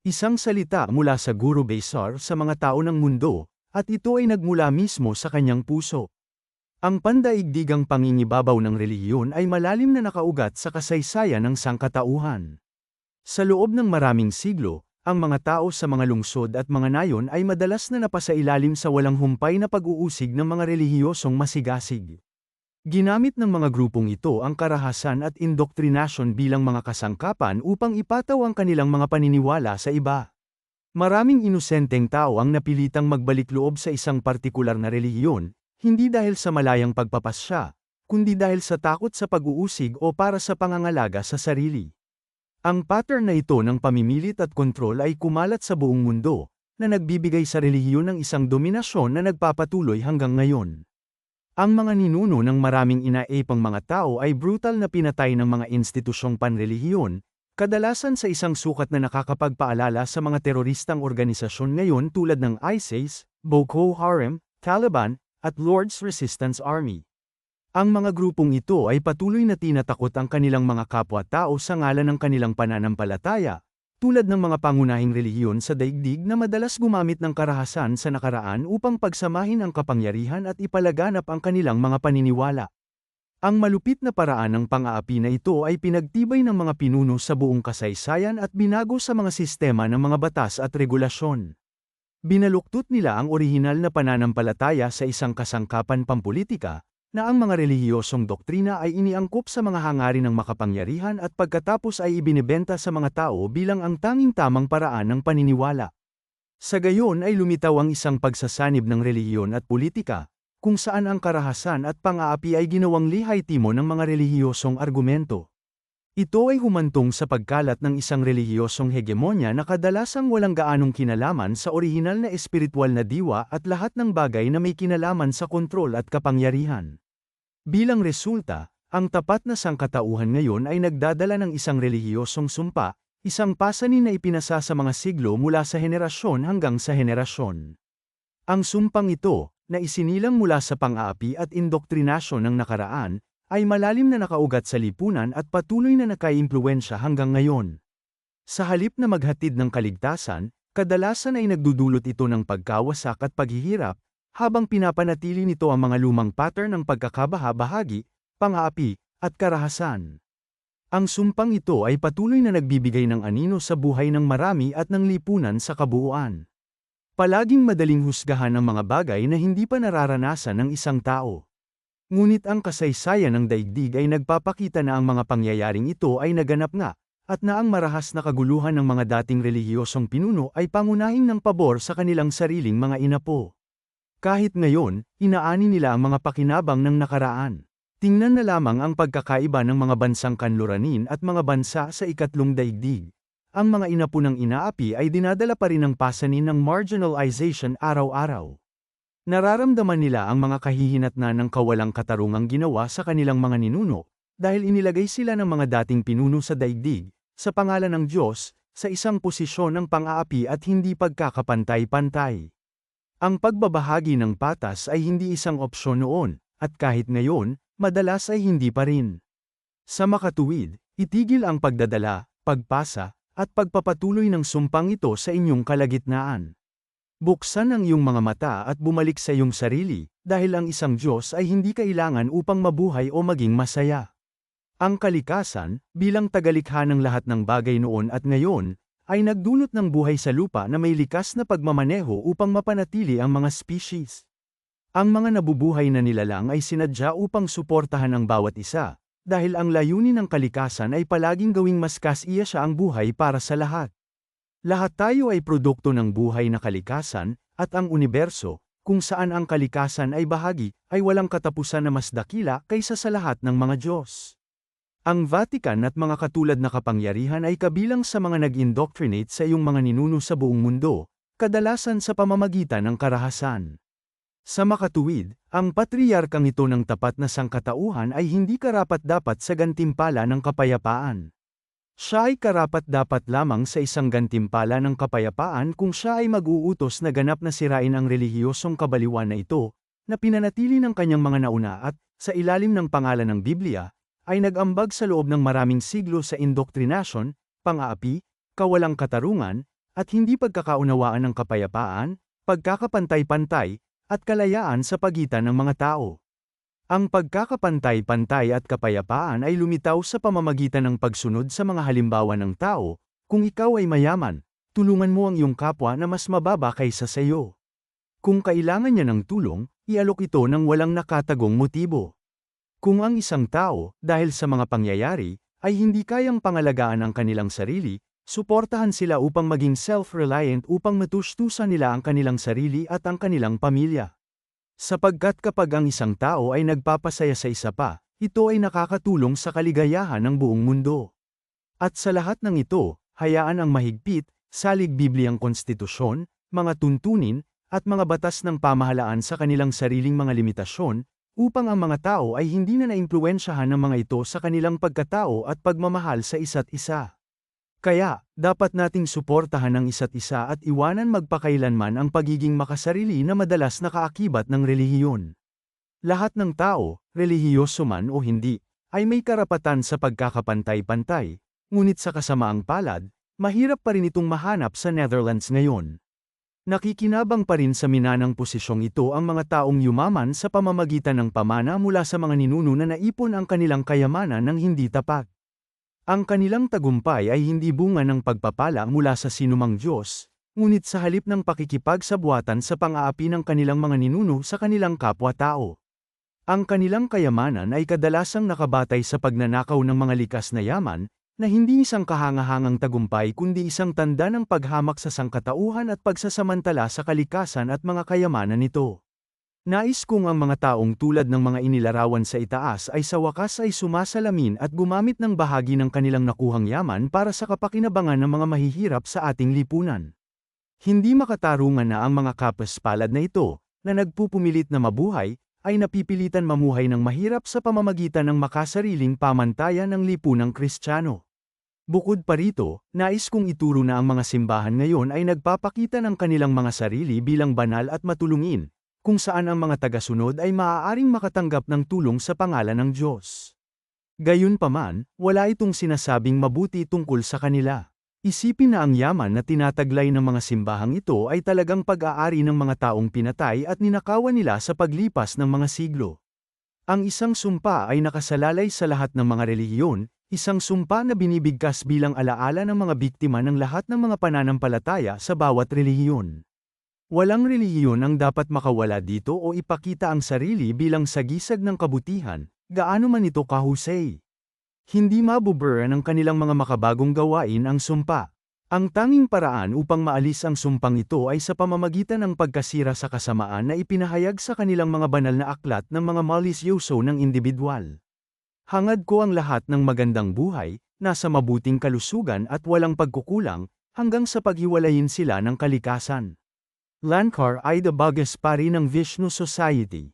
Isang salita mula sa Guru Besar sa mga tao ng mundo, at ito ay nagmula mismo sa kanyang puso. Ang pandaigdigang pangingibabaw ng relihiyon ay malalim na nakaugat sa kasaysayan ng sangkatauhan. Sa loob ng maraming siglo, ang mga tao sa mga lungsod at mga nayon ay madalas na napasailalim sa walang humpay na pag-uusig ng mga relihiyosong masigasig. Ginamit ng mga grupong ito ang karahasan at indoktrinasyon bilang mga kasangkapan upang ipataw ang kanilang mga paniniwala sa iba. Maraming inosenteng tao ang napilitang magbalik loob sa isang partikular na relihiyon, hindi dahil sa malayang pagpapasya, kundi dahil sa takot sa pag-uusig o para sa pangangalaga sa sarili. Ang pattern na ito ng pamimilit at kontrol ay kumalat sa buong mundo, na nagbibigay sa relihiyon ng isang dominasyon na nagpapatuloy hanggang ngayon. Ang mga ninuno ng maraming inaepang mga tao ay brutal na pinatay ng mga institusyong panrelihiyon, kadalasan sa isang sukat na nakakapagpaalala sa mga teroristang organisasyon ngayon tulad ng ISIS, Boko Haram, Taliban, at Lord's Resistance Army. Ang mga grupong ito ay patuloy na tinatakot ang kanilang mga kapwa-tao sa ngalan ng kanilang pananampalataya, tulad ng mga pangunahing relihiyon sa daigdig na madalas gumamit ng karahasan sa nakaraan upang pagsamahin ang kapangyarihan at ipalaganap ang kanilang mga paniniwala. Ang malupit na paraan ng pang-aapi na ito ay pinagtibay ng mga pinuno sa buong kasaysayan at binago sa mga sistema ng mga batas at regulasyon. Binaluktot nila ang orihinal na pananampalataya sa isang kasangkapan pampolitika, na ang mga relihiyosong doktrina ay iniangkop sa mga hangarin ng makapangyarihan at pagkatapos ay ibinebenta sa mga tao bilang ang tanging tamang paraan ng paniniwala. Sa gayon ay lumitaw ang isang pagsasanib ng relihiyon at politika, kung saan ang karahasan at pang-aapi ay ginawang lihay timo ng mga relihiyosong argumento. Ito ay humantong sa pagkalat ng isang relihiyosong hegemonya na kadalasang walang gaanong kinalaman sa orihinal na espiritual na diwa at lahat ng bagay na may kinalaman sa kontrol at kapangyarihan. Bilang resulta, ang tapat na sangkatauhan ngayon ay nagdadala ng isang relihiyosong sumpa, isang pasanin na ipinasa sa mga siglo mula sa henerasyon hanggang sa henerasyon. Ang sumpang ito, na isinilang mula sa pang-aapi at indoktrinasyon ng nakaraan, ay malalim na nakaugat sa lipunan at patuloy na nakaimpluensya hanggang ngayon. Sa halip na maghatid ng kaligtasan, kadalasan ay nagdudulot ito ng pagkawasak at paghihirap, habang pinapanatili nito ang mga lumang pattern ng pagkakabaha-bahagi, pang-aapi, at karahasan. Ang sumpang ito ay patuloy na nagbibigay ng anino sa buhay ng marami at ng lipunan sa kabuuan. Palaging madaling husgahan ang mga bagay na hindi pa nararanasan ng isang tao. Ngunit ang kasaysayan ng daigdig ay nagpapakita na ang mga pangyayaring ito ay naganap nga, at na ang marahas na kaguluhan ng mga dating relihiyosong pinuno ay pangunahing ng pabor sa kanilang sariling mga inapo. Kahit ngayon, inaani nila ang mga pakinabang ng nakaraan. Tingnan na lamang ang pagkakaiba ng mga bansang kanluranin at mga bansa sa ikatlong daigdig. Ang mga inapo ng inaapi ay dinadala pa rin ng pasanin ng marginalization araw-araw. Nararamdaman nila ang mga kahihinatnan ng kawalang katarungang ginawa sa kanilang mga ninuno, dahil inilagay sila ng mga dating pinuno sa daigdig, sa pangalan ng Diyos, sa isang posisyon ng pang-aapi at hindi pagkakapantay-pantay. Ang pagbabahagi ng patas ay hindi isang opsyon noon, at kahit ngayon, madalas ay hindi pa rin. Sa makatuwid, itigil ang pagdadala, pagpasa, at pagpapatuloy ng sumpang ito sa inyong kalagitnaan. Buksan ang iyong mga mata at bumalik sa iyong sarili, dahil ang isang Diyos ay hindi kailangan upang mabuhay o maging masaya. Ang kalikasan, bilang tagalikha ng lahat ng bagay noon at ngayon, ay nagdulot ng buhay sa lupa na may likas na pagmamaneho upang mapanatili ang mga species. Ang mga nabubuhay na nilalang ay sinadya upang suportahan ang bawat isa, dahil ang layunin ng kalikasan ay palaging gawing mas kasiya siya ang buhay para sa lahat. Lahat tayo ay produkto ng buhay na kalikasan, at ang universo, kung saan ang kalikasan ay bahagi, ay walang katapusan na mas dakila kaysa sa lahat ng mga Diyos. Ang Vatican at mga katulad na kapangyarihan ay kabilang sa mga nag-indoctrinate sa iyong mga ninuno sa buong mundo, kadalasan sa pamamagitan ng karahasan. Sa makatuwid, ang patriyarkang ito ng tapat na sangkatauhan ay hindi karapat-dapat sa gantimpala ng kapayapaan. Siya ay karapat-dapat lamang sa isang gantimpala ng kapayapaan kung siya ay mag-uutos na ganap na sirain ang relihiyosong kabaliwan na ito, na pinanatili ng kanyang mga nauna at, sa ilalim ng pangalan ng Biblia, ay nag-ambag sa loob ng maraming siglo sa indoktrinasyon, pang-aapi, kawalang katarungan, at hindi pagkakaunawaan ng kapayapaan, pagkakapantay-pantay, at kalayaan sa pagitan ng mga tao. Ang pagkakapantay-pantay at kapayapaan ay lumitaw sa pamamagitan ng pagsunod sa mga halimbawa ng tao, kung ikaw ay mayaman, tulungan mo ang iyong kapwa na mas mababa kaysa sa iyo. Kung kailangan niya ng tulong, ialok ito ng walang nakatagong motibo. Kung ang isang tao, dahil sa mga pangyayari, ay hindi kayang pangalagaan ang kanilang sarili, suportahan sila upang maging self-reliant upang matustusan nila ang kanilang sarili at ang kanilang pamilya. Sapagkat kapag ang isang tao ay nagpapasaya sa isa pa, ito ay nakakatulong sa kaligayahan ng buong mundo. At sa lahat ng ito, hayaan ang mahigpit, salig Bibliang konstitusyon, mga tuntunin, at mga batas ng pamahalaan sa kanilang sariling mga limitasyon, upang ang mga tao ay hindi na naimpluwensyahan ng mga ito sa kanilang pagkatao at pagmamahal sa isa't isa. Kaya, dapat nating suportahan ang isa't isa at iwanan magpakailanman ang pagiging makasarili na madalas nakaakibat ng relihiyon. Lahat ng tao, relihiyoso man o hindi, ay may karapatan sa pagkakapantay-pantay, ngunit sa kasamaang palad, mahirap pa rin itong mahanap sa Netherlands ngayon. Nakikinabang pa rin sa minanang posisyong ito ang mga taong yumaman sa pamamagitan ng pamana mula sa mga ninuno na naipon ang kanilang kayamanan ng hindi tapat. Ang kanilang tagumpay ay hindi bunga ng pagpapala mula sa sinumang Diyos, ngunit sa halip ng pakikipagsabuatan sa pang-aapi ng kanilang mga ninuno sa kanilang kapwa-tao. Ang kanilang kayamanan ay kadalasang nakabatay sa pagnanakaw ng mga likas na yaman, na hindi isang kahangahangang tagumpay kundi isang tanda ng paghamak sa sangkatauhan at pagsasamantala sa kalikasan at mga kayamanan nito. Nais kong ang mga taong tulad ng mga inilarawan sa itaas ay sa wakas ay sumasalamin at gumamit ng bahagi ng kanilang nakuhang yaman para sa kapakinabangan ng mga mahihirap sa ating lipunan. Hindi makatarungan na ang mga kapaspalad na ito, na nagpupumilit na mabuhay, ay napipilitan mamuhay ng mahirap sa pamamagitan ng makasariling pamantayan ng lipunang Kristiyano. Bukod pa rito, nais kong ituro na ang mga simbahan ngayon ay nagpapakita ng kanilang mga sarili bilang banal at matulungin, kung saan ang mga tagasunod ay maaaring makatanggap ng tulong sa pangalan ng Diyos. Gayunpaman, wala itong sinasabing mabuti tungkol sa kanila. Isipin na ang yaman na tinataglay ng mga simbahang ito ay talagang pag-aari ng mga taong pinatay at ninakawan nila sa paglipas ng mga siglo. Ang isang sumpa ay nakasalalay sa lahat ng mga relihiyon, Isang sumpa na binibigkas bilang alaala ng mga biktima ng lahat ng mga pananampalataya sa bawat relihiyon. Walang relihiyon ang dapat makawala dito o ipakita ang sarili bilang sagisag ng kabutihan, gaano man ito kahusay. Hindi mabubura ng kanilang mga makabagong gawain ang sumpa. Ang tanging paraan upang maalis ang sumpang ito ay sa pamamagitan ng pagkasira sa kasamaan na ipinahayag sa kanilang mga banal na aklat ng mga malisyoso ng individual. Hangad ko ang lahat ng magandang buhay, nasa mabuting kalusugan at walang pagkukulang, hanggang sa paghiwalayin sila ng kalikasan. Lankar ay the Bagaspari ng Vishnu Society.